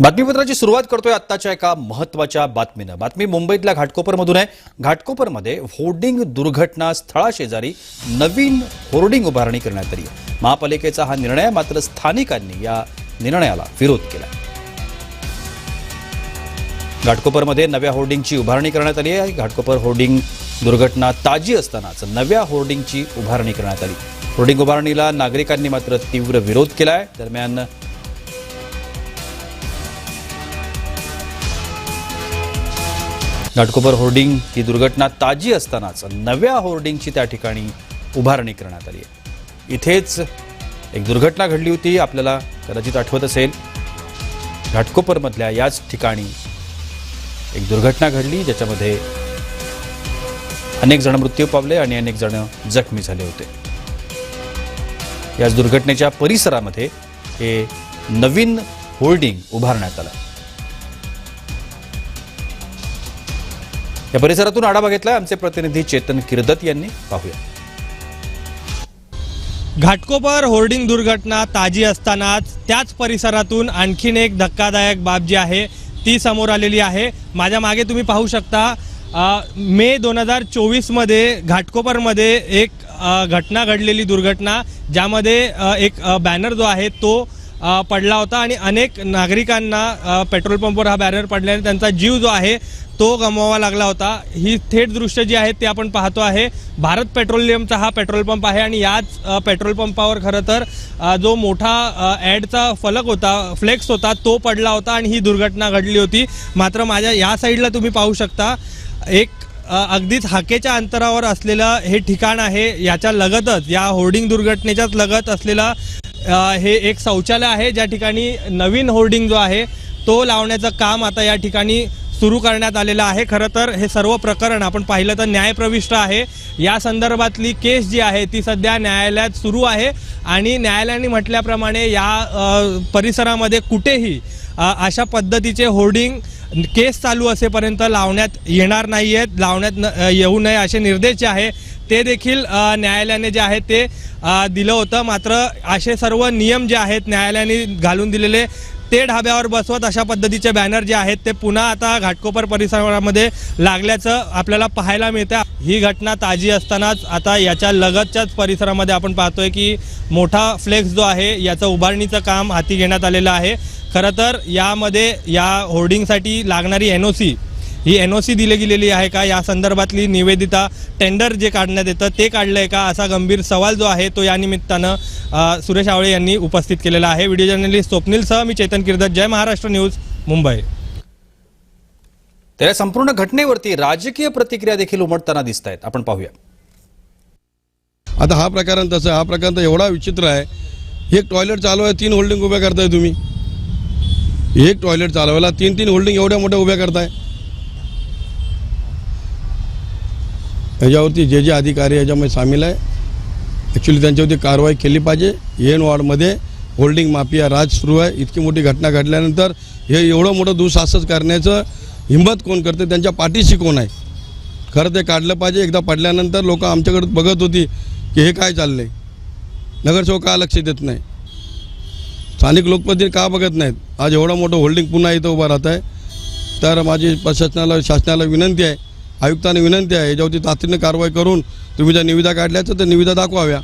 बातमीपत्राची सुरुवात करतोय आत्ताच्या एका महत्त्वाच्या बातमीनं. बातमी मुंबईतल्या घाटकोपरमधून आहे. घाटकोपरमध्ये होर्डिंग दुर्घटना स्थळाशेजारी नवीन होर्डिंग उभारणी करण्यात आली आहे. महापालिकेचा हा निर्णय मात्र स्थानिकांनी या निर्णयाला विरोध केला घाटकोपरमध्ये नव्या होर्डिंगची उभारणी करण्यात आली आहे. घाटकोपर होर्डिंग दुर्घटना ताजी असतानाच नव्या होर्डिंगची उभारणी करण्यात आली. होर्डिंग उभारणीला नागरिकांनी मात्र तीव्र विरोध केला आहे दरम्यान घाटकोपर होर्डिंग ही दुर्घटना ताजी असतानाच नव्या होर्डिंगची त्या ठिकाणी उभारणी करण्यात आली आहे. इथेच एक दुर्घटना घडली होती आपल्याला कदाचित आठवत असेल. घाटकोपरमधल्या याच ठिकाणी एक दुर्घटना घडली ज्याच्यामध्ये अनेक जण मृत्यू पावले आणि अनेक जण जखमी झाले होते. याच दुर्घटनेच्या परिसरामध्ये हे नवीन होल्डिंग उभारण्यात आलं. या परिसरातून आढावा घेतला आमचे प्रतिनिधी चेतन किर्दत यांनी. पाहूया. घाटकोपर होर्डिंग दुर्घटना ताजी असतानाच त्याच परिसरातून आणखीन एक धक्कादायक बाब जी आहे ती समोर आलेली आहे. माझ्या मागे तुम्ही पाहू शकता मे दोन हजार चोवीसमध्ये घाटकोपरमध्ये एक घटना घडलेली दुर्घटना ज्यामध्ये एक बॅनर जो आहे तो पडला होता आणि अनेक नागरिकांना पेट्रोल पंपवर हा बॅनर पडल्याने त्यांचा जीव जो आहे तो गमवावा लागला होता. ही थेट दृश्य जी आहेत ते आपण पाहतो आहे. भारत पेट्रोलियमचा हा पेट्रोल पंप आहे आणि याच पेट्रोल पंपावर खरं तर जो मोठा ॲडचा फलक होता फ्लेक्स होता तो पडला होता आणि ही दुर्घटना घडली होती. मात्र माझ्या या साईडला तुम्ही पाहू शकता एक अगदीच हाकेच्या अंतरावर असलेलं हे ठिकाण आहे. याच्या लगतच या होर्डिंग दुर्घटनेच्याच लगत असलेलं हे एक शौचालय आहे ज्या ठिकाणी नवीन होर्डिंग जो आहे तो लावण्याचं काम आता या ठिकाणी सुरू करण्यात आलेलं आहे. खरं तर हे सर्व प्रकरण आपण पाहिलं तर न्यायप्रविष्ट आहे. या संदर्भातली केस जी आहे ती सध्या न्यायालयात सुरू आहे आणि न्यायालयाने म्हटल्याप्रमाणे या परिसरामध्ये कुठेही अशा पद्धतीचे होर्डिंग केस चालू असेपर्यंत लावण्यात येणार नाही आहेत लावण्यात न- येऊ नये असे निर्देश जे आहे ते देखील न्यायालयाने जे आहे ते दिलं होतं. मात्र असे सर्व नियम जे आहेत न्यायालयाने घालून दिलेले ते ढाब्यावर बसवत अशा पद्धतीचे बॅनर जे आहेत ते पुन्हा आता घाटकोपर परिसरामध्ये लागल्याचं आपल्याला पाहायला मिळतं ही घटना ताजी असतानाच आता याच्या लगतच्याच परिसरामध्ये आपण पाहतोय की मोठा फ्लेक्स जो आहे याचं उभारणीचं काम हाती घेण्यात आलेलं आहे. खरं तर यामध्ये या होर्डिंगसाठी लागणारी एन ओ सी ही एन ओ सी दिली गेलेली आहे का? या संदर्भातली निवेदिता टेंडर जे काढण्यात येतं ते काढलं आहे का? असा गंभीर सवाल जो आहे तो या निमित्तानं सुरेश आवळे यांनी उपस्थित केलेला आहे. व्हिडिओ जर्नलिस्ट स्वप्नीलसह मी चेतन किर्दत. जय महाराष्ट्र न्यूज मुंबई. तर या संपूर्ण घटनेवरती राजकीय प्रतिक्रिया देखील उमटताना दिसत आहेत आपण पाहूया. आता हा प्रकार तसं आहे. हा प्रकार तर एवढा विचित्र आहे. एक टॉयलेट चालवाय तीन होल्डिंग उभ्या करताय तुम्ही. एक टॉयलेट चालवायला तीन तीन होल्डिंग एवढ्या मोठ्या उभ्या करताय. ह्याच्यावरती जे जे अधिकारी याच्यामध्ये सामील आहे ॲक्च्युली त्यांच्यावरती कारवाई केली पाहिजे. एन वॉर्डमध्ये होल्डिंग माफिया राज सुरू आहे. इतकी मोठी घटना घडल्यानंतर हे एवढं मोठं दुःसाहस करण्याचं हिंमत कोण करते? त्यांच्या पाठीशी कोण आहे? खरं ते काढलं पाहिजे. एकदा पडल्यानंतर लोक आमच्याकडे बघत होती की हे काय चाललंय. नगरसेवक का लक्ष देत नाही? स्थानिक लोकप्रतिनिधी का बघत नाहीत? आज एवढं मोठं होल्डिंग पुन्हा इथं उभं राहत आहे. तर माझी प्रशासनाला शासनाला विनंती आहे आयुक्तांनी विनंती आहे याच्यावरती तातडीनं कारवाई करून तुम्ही ज्या निविदा काढल्याचं तर निविदा दाखवाव्या.